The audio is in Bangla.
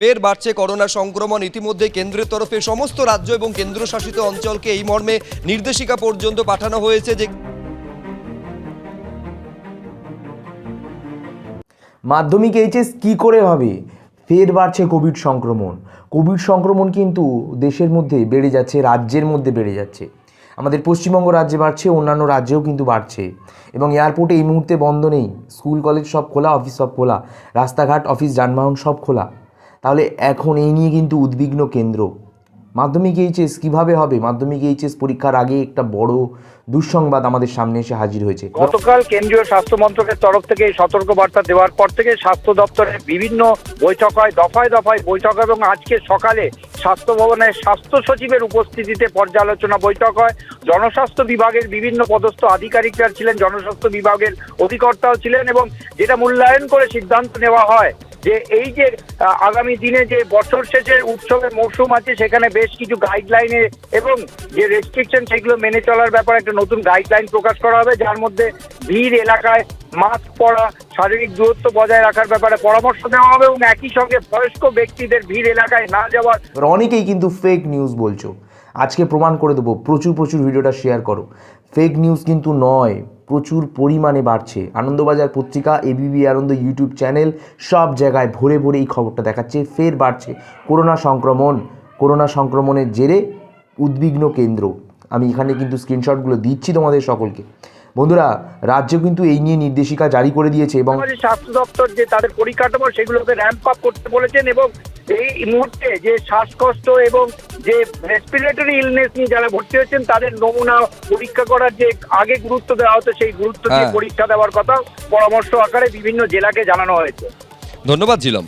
ফের বাড়ছে করোনা সংক্রমণ। ইতিমধ্যে কেন্দ্রের তরফে সমস্ত রাজ্য এবং কেন্দ্রশাসিত অঞ্চলকে এই মর্মে নির্দেশিকা পর্যন্ত পাঠানো হয়েছে যে মাধ্যমিক এইচএস কী করে হবে? ফের বাড়ছে কোভিড সংক্রমণ। কোভিড সংক্রমণ কিন্তু দেশের মধ্যে বেড়ে যাচ্ছে, রাজ্যের মধ্যে বেড়ে যাচ্ছে। আমাদের পশ্চিমবঙ্গ রাজ্যে বাড়ছে, অন্যান্য রাজ্যেও কিন্তু বাড়ছে। এবং এয়ারপোর্টে এই মুহূর্তে বন্ধ নেই। স্কুল, কলেজ সব খোলা, অফিস সব খোলা। রাস্তাঘাট, অফিস, যানবাহন সব খোলা। তাহলে এখন এই নিয়ে কিন্তু উদ্বিগ্ন কেন্দ্র। মাধ্যমিক এইচএস কীভাবে হবে? মাধ্যমিক এইচএস পরীক্ষার আগে একটা বড় দুঃসংবাদ আমাদের সামনে এসে হাজির হয়েছে। গতকাল কেন্দ্রীয় স্বাস্থ্য মন্ত্রকের তরফ থেকে সতর্ক বার্তা দেওয়ার পর থেকে স্বাস্থ্য দপ্তরের বিভিন্ন বৈঠক হয় দফায় দফায় বৈঠক এবং আজকে সকালে স্বাস্থ্য ভবনে স্বাস্থ্য সচিবের উপস্থিতিতে পর্যালোচনা বৈঠক হয়। জনস্বাস্থ্য বিভাগের বিভিন্ন পদস্থ আধিকারিকরা ছিলেন, জনস্বাস্থ্য বিভাগের অধিকর্তাও ছিলেন এবং যেটা মূল্যায়ন করে সিদ্ধান্ত নেওয়া হয় যে এই যে আগামী দিনে যে বছর শেষের উৎসবের মৌসুম আছে, সেখানে বেশ কিছু গাইডলাইনে এবং যে রেস্ট্রিকশন সেগুলো মেনে চলার ব্যাপারে একটা নতুন গাইডলাইন প্রকাশ করা হবে, যার মধ্যে ভিড় এলাকায় মাস্ক পরা, শারীরিক দূরত্ব বজায় রাখার ব্যাপারে পরামর্শ দেওয়া হবে এবং একই সঙ্গে বয়স্ক ব্যক্তিদের ভিড় এলাকায় না যাওয়ার অনেকেই কিন্তু ফেক নিউজ বলছো। আজকে প্রমাণ করে দেবো, প্রচুর প্রচুর ভিডিওটা শেয়ার করো। ফেক নিউজ কিন্তু নয়। প্রচুর পরিমাণে বাড়ছে। আনন্দবাজার পত্রিকা এবিবি আনন্দ ইউটিউব চ্যানেল, সব জায়গায় ভরে ভরে এই খবরটা দেখাচ্ছে। ফের বাড়ছে। করোনা সংক্রমণ, করোনা সংক্রমণের জেরে উদ্বিগ্ন কেন্দ্র। আমি এখানে কিন্তু স্ক্রিনশটগুলো দিচ্ছি তোমাদের সকলকে। বন্ধুরা, রাজ্য কিন্তু এই নিয়ে নির্দেশিকা জারি করে দিয়েছে এবং স্বাস্থ্য দপ্তর যে তাদের পরিকাঠামো, সেগুলোকে র্যাম্প আপ করতে বলেছেন এবং এই মুহূর্তে যে শ্বাসকষ্ট এবং যে রেসপিরেটরি ইলনেস নিয়ে যারা ভর্তি হয়েছেন তাদের নমুনা পরীক্ষা করার যে আগে গুরুত্ব দেওয়া হতো সেই গুরুত্ব দিয়ে হ্যাঁ। পরীক্ষা দেওয়ার কথা পরামর্শ আকারে বিভিন্ন জেলাকে জানানো হয়েছে ধন্যবাদ ঝিলম